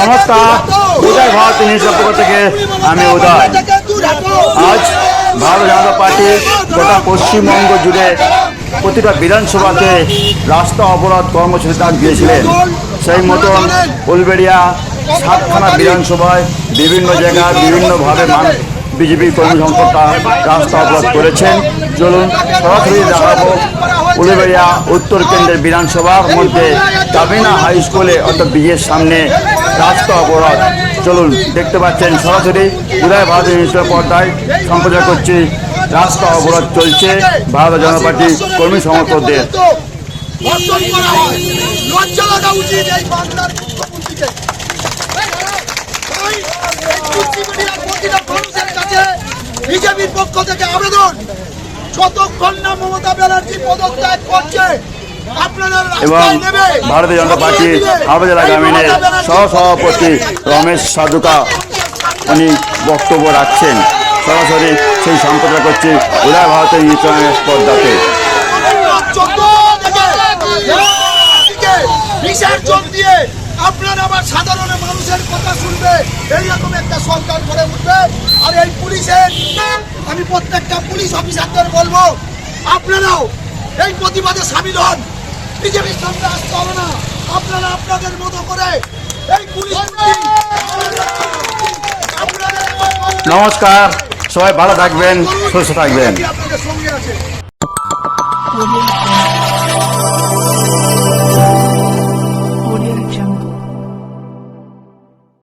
নমস্কার। উদয় ভারত তিনি পক্ষ থেকে আমি উদয়। আজ ভারতীয় জনতা পার্টি গোটা পশ্চিমবঙ্গ জুড়ে প্রতিটা বিধানসভাতে রাস্তা অবরোধ কর্মসূচি ডাক দিয়েছিলেন। সেই মতন ফুলবেড়িয়া সাতখানা বিধানসভায় বিভিন্ন জায়গায় বিভিন্নভাবে মানুষ বিজেপি কর্মী সংকটটা রাস্তা অবরোধ করেছেন। চলুন সরাসরি দেখাবো উলুবেড়িয়া উত্তর কেন্দ্রের বিধানসভার মধ্যে দাবিনা হাই স্কুলে অর্থাৎ বিয়ের সামনে রাস্তা অবরোধ চলুন দেখতে পাচ্ছেন সরাসরি উদয় ভারতীয় নিউজের পর্দায় সম্প্রচার করছি রাস্তা অবরোধ চলছে ভারতীয় জনতা পার্টির কর্মী সমর্থকদের হয় বিজেপির পক্ষ থেকে আবেদন যতক্ষণ না মমতা ব্যানার্জি পদত্যাগ করছে এবং ভারতীয় জনতা পার্টির জেলা গ্রামীণের সহসভাপতি রমেশ সাধুকা উনি বক্তব্য রাখছেন। সরাসরি সেই সম্প্রচার করছি উদয় ভারতের চ্যানেলের পর্দাতে বিসর্জন দিয়ে আপনারা আবার সাধারণ মানুষের কথা শুনবে এইরকম একটা সরকার করে উঠবে আর এই পুলিশের আমি প্রত্যেকটা পুলিশ অফিসারদের বলব আপনারাও এই প্রতিবাদে সামিল হন। বিজেপির সঙ্গে আসতে হবে না। আপনারা আপনাদের মতো করে এই পুলিশ নমস্কার। সবাই ভালো থাকবেন সুস্থ থাকবেন। আপনাদের সঙ্গে আছে।